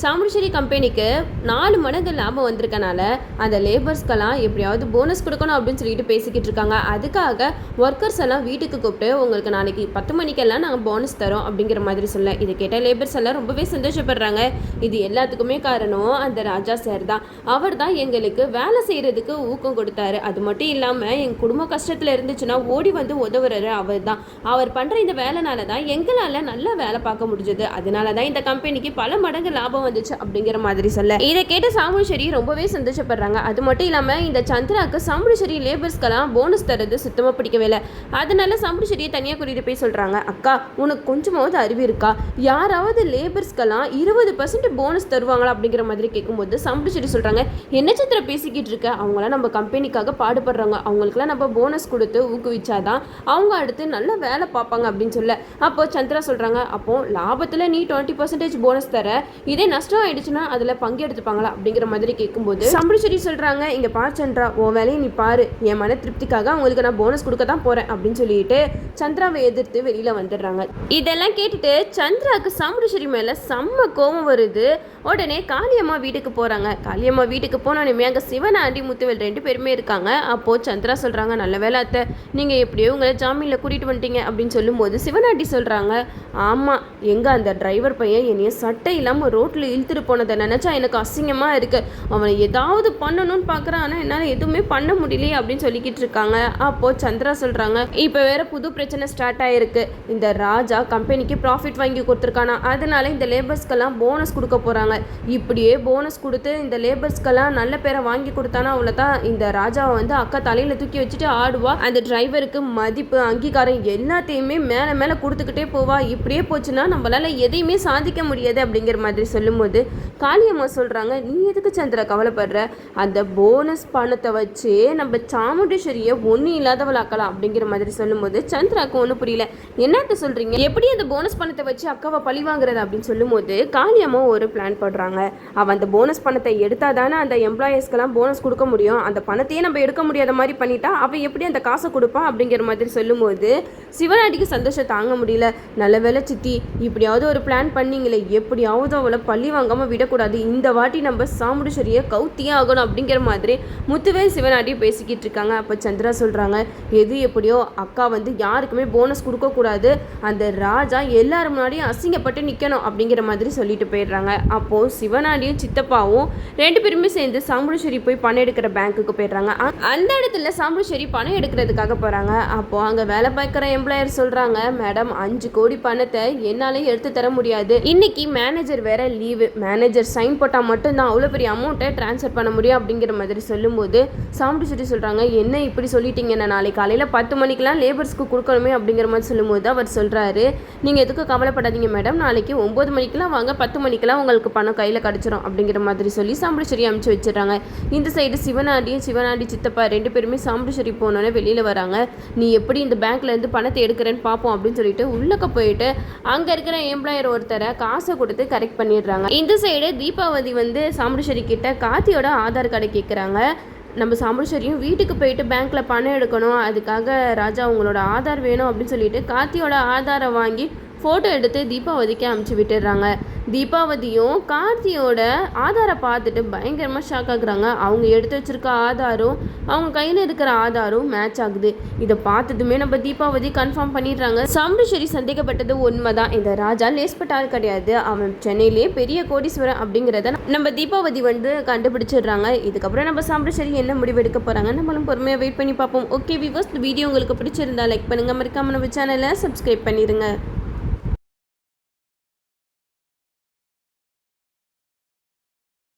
சாமுண்டேஸ்வரி கம்பெனிக்கு நாலு மடங்கு லாபம் வந்திருக்கனால அந்த லேபர்ஸ்க்கெல்லாம் எப்படியாவது போனஸ் கொடுக்கணும் அப்படின்னு சொல்லிட்டு பேசிக்கிட்டு இருக்காங்க. அதுக்காக ஒர்க்கர்ஸ் எல்லாம் வீட்டுக்கு கூப்பிட்டு உங்களுக்கு நாளைக்கு பத்து மணிக்கெல்லாம் நாங்கள் போனஸ் தரோம் அப்படிங்கிற மாதிரி சொல்ல. இதை கேட்ட லேபர்ஸ் எல்லாம் ரொம்பவே சந்தோஷப்படுறாங்க. இது எல்லாத்துக்குமே காரணம் அந்த ராஜா சார் தான். அவர் தான் எங்களுக்கு வேலை செய்கிறதுக்கு ஊக்கம் கொடுத்தாரு. அது மட்டும் இல்லாமல் எங்கள் குடும்ப கஷ்டத்தில் இருந்துச்சுன்னா ஓடி வந்து உதவுறாரு அவர் தான். அவர் பண்ணுற இந்த வேலைனால தான் எங்களால் நல்லா வேலை பார்க்க முடிஞ்சது. அதனால தான் இந்த கம்பெனிக்கு பல மடங்கு லாபம் வந்துச்சு அப்படிங்கிற மாதிரி சொல்ல. இதை கேட்ட செடி ரொம்பவே சந்தோஷப்படுறாங்க. அது மட்டும் இல்லாமல் இந்த சந்திராக்கு செடி லேபர்ஸ்க்கெல்லாம் போனஸ் தரது சுத்தமாக பிடிக்கவே இல்லை. அதனால சாமுண்டேஸ்வரியை தனியாக கூட்டிகிட்டு போய் சொல்கிறாங்க அக்கா உனக்கு கொஞ்சமாவது அறிவு இருக்கா? யாராவது லேபர்ஸ்க்கெல்லாம் இருபது பர்சன்ட் போனஸ் தருவாங்களா? அப்படிங்கிற மாதிரி கேட்கும்போது சாமுண்டேஸ்வரி சொல்கிறாங்க என்ன சந்திரா பேசிக்கிட்டு இருக்க? அவங்களாம் நம்ம கம்பெனிக்காக பாடுபடுறாங்க. அவங்களுக்குலாம் நம்ம போனஸ் கொடுத்து ஊக்குவிச்சாதான் அவங்க அடுத்து நல்ல வேலை பார்ப்பாங்க அப்படின்னு சொல்ல. அப்போ சந்திரா சொல்கிறாங்க அப்போ லாபத்தில் நீ டுவெண்ட்டி பர்சன்டேஜ் போனஸ் தர. இதே நஷ்டம் ஆயிடுச்சுன்னா அதில் பங்கெடுத்துப்பாங்களா அப்படிங்கிற மாதிரி கேட்கும்போது சம்பளிச்செடி சொல்கிறாங்க இங்கே பார் சந்திரா உன் வேலையை நீ பாரு. என் மன திருப்திக்காக அவங்களுக்கு நான் போனஸ் கொடுக்க தான் போகிறேன் அப்படின்னு சொல்லிட்டு சந்திராவை எதிர்த்து வெளியில் வந்துடுறாங்க. இதெல்லாம் கேட்டுட்டு சந்திராவுக்கு சாமுண்டேஸ்வரி மேலே செம்ம கோபம் வருது. உடனே காளியம்மா வீட்டுக்கு போகிறாங்க காளியம்மா வீட்டுக்கு போனோடனே அங்கே சிவனாண்டி முத்துவேல் ரெண்டு பேருமே இருக்காங்க. அப்போது சந்திரா சொல்கிறாங்க நல்ல வேலை அத்தை. நீங்கள் எப்படியோ உங்களை ஜாமீனில் கூட்டிகிட்டு வந்துட்டீங்க. அப்படின்னு சொல்லும்போது சிவனாண்டி சொல்கிறாங்க ஆமாம் எங்கே அந்த டிரைவர் பையன் என்னைய சட்டை இல்லாமல் ரோட்டில் இழுத்துட்டு போனதை நினச்சா எனக்கு அசிங்கமாக இருக்குது அவனை ஏதாவது பண்ணணும்னு பார்க்குறான் ஆனால் என்னால் எதுவுமே பண்ண முடியலையே அப்படின்னு சொல்லிக்கிட்டு இருக்காங்க. அப்போது சந்திரா சொல்கிறாங்க இப்போ வேற புது பிரச்சனை ஸ்டார்ட் ஆகிருக்கு இந்த ராஜா கம்பெனிக்கு ப்ராஃபிட் வாங்கி கொடுத்துருக்கானா? அதனால இந்த லேபர்ஸ்க்கெல்லாம் போனஸ் கொடுக்க போகிறாங்க இப்படியே போனஸ் கொடுத்து இந்த லேபர்ஸ்க்கெல்லாம் நல்ல பேரை வாங்கி கொடுத்தானா அவ்வளோதான் இந்த ராஜாவை வந்து அக்கா தலையில் தூக்கி வச்சுட்டு ஆடுவா. அந்த டிரைவருக்கு மதிப்பு அங்கீகாரம் எல்லாத்தையுமே மேலே மேலே கொடுத்துக்கிட்டே போவா. இப்படியே போச்சுன்னா நம்மளால் எதையுமே சாதிக்க முடியாது. அப்படிங்கிற மாதிரி சொல்லும்போது காளியம்மா சொல்கிறாங்க நீ எதுக்கு சந்திரா கவலைப்படுற? அந்த போனஸ் பணத்தை வச்சு நம்ம சாமுண்டேஸ்வரியை ஒன்றும் இல்லாதவளாக்கலாம். அப்படிங்கிற மாதிரி சொல்லும்போது சந்திராக்கு ஒன்றும் புரியல. என்னத்த சொல்கிறீங்க எப்படி அந்த போனஸ் பணத்தை வச்சு அக்காவை பழி வாங்குறது? அப்படின்னு சொல்லும்போது காளியம்மா ஒரு பிளான் போடுறாங்க. அவள் அந்த போனஸ் பணத்தை எடுத்தால் தானே அந்த எம்ப்ளாயீஸ்க்கெல்லாம் போனஸ் கொடுக்க முடியும். அந்த பணத்தையே நம்ம எடுக்க முடியாத மாதிரி பண்ணிட்டா அவள் எப்படி அந்த காசை கொடுப்பான் அப்படிங்கிற மாதிரி சொல்லும்போது சிவநாட்டிக்கு சந்தோஷம் தாங்க முடியல. நல்ல வேலை சித்தி இப்படியாவது ஒரு பிளான் பண்ணிங்களே எப்படியாவது அவளை பழி வாங்காமல் விடக்கூடாது. இந்த வாட்டி நம்ம சாமுடிச்சேரியை கவுத்தியே ஆகணும் அப்படிங்கிற மாதிரி முத்துவேல் சிவனாட்டி பேசிக்கிட்டு இருக்காங்க. அப்போ சந்திரா சொல்கிறாங்க எது எப்படியோ அக்கா வந்து யாருக்குமே போனஸ் கொடுக்கக்கூடாது அந்த ராஜா எல்லாரும் முன்னாடியும் அசிங்கப்பட்டு நிற்கணும் அப்படிங்கிற மாதிரி சொல்லிட்டு போயிடுறாங்க. அப்போது சிவனாடியும் சித்தப்பாவும் ரெண்டு பேருமே சேர்ந்து சாமுண்டேஸ்வரி போய் பணம் எடுக்கிற பேங்க்குக்கு போயிடுறாங்க. அந்த இடத்துல சாமுண்டேஸ்வரி பணம் எடுக்கிறதுக்காக போகிறாங்க அப்போது அங்கே வேலை பார்க்குற எம்ப்ளாயர் சொல்கிறாங்க மேடம் அஞ்சு கோடி பணத்தை என்னாலே எடுத்து தர முடியாது. இன்னைக்கு மேனேஜர் வேற லீவ் மேனேஜர் சைன் போட்டால் மட்டும்தான் அவ்வளோ பெரிய அமௌண்ட்டை ட்ரான்ஸ்ஃபர் பண்ண முடியும் அப்படிங்கிற மாதிரி சொல்லும்போது சாமுண்டேஸ்வரி சொல்கிறாங்க என்ன இப்படி சொல்லிட்டீங்க நான் நாளைக்கு காலையில் பத்து மணிக்கெலாம் லேபர்ஸ்க்கு கொடுக்கணுமே அப்படிங்கிற மாதிரி சொல்லும்போது அவர் சொல்கிறாரு நீங்கள் எதுக்கும் கவலைப்படாதீங்க மேடம் நாளைக்கு ஒம்பது மணிக்கெலாம் வாங்க. பத்து மணிக்கெலாம் உங்களுக்கு பணம் கையில் கிடச்சிரும் அப்படிங்கிற மாதிரி சொல்லி சாமுண்டேஸ்வரி அமுச்சு வச்சிடுறாங்க. இந்த சைடு சிவனாண்டியும் சிவனாண்டி சித்தப்பா ரெண்டு பேருமே சாமுண்டேஸ்வரி போனோன்னே வெளியில் வராங்க. நீ எப்படி இந்த பேங்க்ல இருந்து பணத்தை எடுக்கிறேன்னு பார்ப்போம் அப்படின்னு சொல்லிட்டு உள்ளக்க போயிட்டு அங்கே இருக்கிற எம்ப்ளாயர் ஒருத்தரை காசை கொடுத்து கரெக்ட் பண்ணிடுறாங்க. இந்த சைடு தீபாவதி வந்து சாமுண்டேஸ்வரி கிட்ட காத்தியோட ஆதார் கார்டை கேட்குறாங்க நம்ம சாமுண்டேஸ்வரியும் வீட்டுக்கு போயிட்டு பேங்க்கில் பணம் எடுக்கணும். அதுக்காக ராஜா உங்களோட ஆதார் வேணும் அப்படின்னு சொல்லிட்டு காத்தியோட ஆதாரை வாங்கி ஃபோட்டோ எடுத்து தீபாவதிக்கு அமுச்சு விட்டுடுறாங்க. தீபாவதியும் கார்த்தியோட ஆதாரை பார்த்துட்டு பயங்கரமாக ஷாக் ஆகுறாங்க. அவங்க எடுத்து வச்சிருக்க ஆதாரும் அவங்க கையில் இருக்கிற ஆதாரும் மேட்ச் ஆகுது. இதை பார்த்ததுமே நம்ம தீபாவதி கன்ஃபார்ம் பண்ணிடுறாங்க. சாமுண்டேஸ்வரி சந்தேகப்பட்டது உண்மைதான். இந்த ராஜா லேஸ்பட்டால் கிடையாது. அவன் சென்னையிலேயே பெரிய கோடீஸ்வரன் அப்படிங்கிறத நம்ம தீபாவதி வந்து கண்டுபிடிச்சிடுறாங்க. இதுக்கப்புறம் நம்ம சாமுண்டேஸ்வரி என்ன முடிவு எடுக்க போகிறாங்க நம்மளும் பொறுமையாக வெயிட் பண்ணி பார்ப்போம். ஓகே விவஸ் வீடியோ உங்களுக்கு பிடிச்சிருந்தா லைக் பண்ணுங்கள் மறக்காம நம்ம சேனலை சப்ஸ்கிரைப் பண்ணிடுங்க.